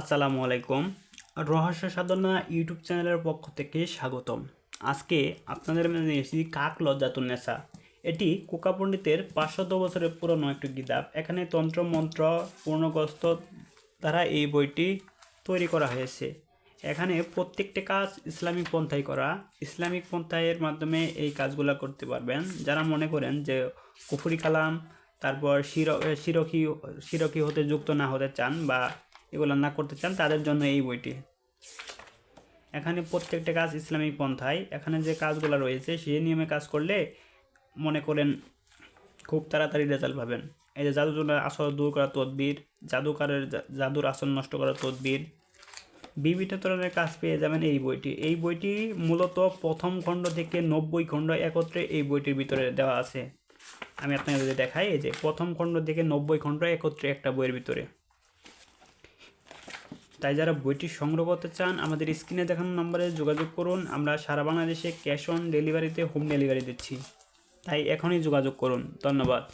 আসসালামু আলাইকুম। রহস্য সাধনা ইউটিউব চ্যানেলের পক্ষ থেকে স্বাগতম। আজকে আপনাদের মাঝে নিয়ে এসেছি কাক লজ্জাতুন্নেসা এটি কোকা পণ্ডিতের পাঁচশত বছরের পুরনো একটি কিতাব এখানে তন্ত্র, মন্ত্র, পূর্ণগ্রস্ত দ্বারা এই বইটি তৈরি করা হয়েছে। এখানে প্রত্যেকটি কাজ ইসলামিক পন্থায় করা। ইসলামিক পন্থায়ের মাধ্যমে এই কাজগুলো করতে পারবেন। যারা মনে করেন যে কুফুরি কালাম, তারপর শির, শিরকি শিরকি হতে যুক্ত না হতে চান বা এগুলো না করতে চান, তাদের জন্য এই বইটি। এখানে প্রত্যেকটা কাজ ইসলামিক পন্থায়। এখানে যে কাজগুলো রয়েছে সেই নিয়মে কাজ করলে মনে করেন খুব তাড়াতাড়ি রেজাল্ট পাবেন। এই যে জাদুর আসর দূর করা তদবির, জাদুকারের জাদুর আসন নষ্ট করা তদবির, বিভিন্ন ধরনের কাজ পেয়ে যাবেন এই বইটি। এই বইটি মূলত প্রথম খণ্ড থেকে নব্বই খণ্ড একত্রে এই বইটির ভিতরে দেওয়া আছে। আমি আপনাকে যদি দেখাই, এই যে প্রথম খণ্ড থেকে নব্বই খণ্ড একত্রে একটা বইয়ের ভিতরে। তাই যারা বইটি সংগ্রহ করতে চান, আমাদের স্ক্রিনে দেখানো নম্বরে যোগাযোগ করুন। আমরা সারা বাংলাদেশে ক্যাশ অন ডেলিভারিতে হোম ডেলিভারি দিচ্ছি। তাই এখনই যোগাযোগ করুন। ধন্যবাদ।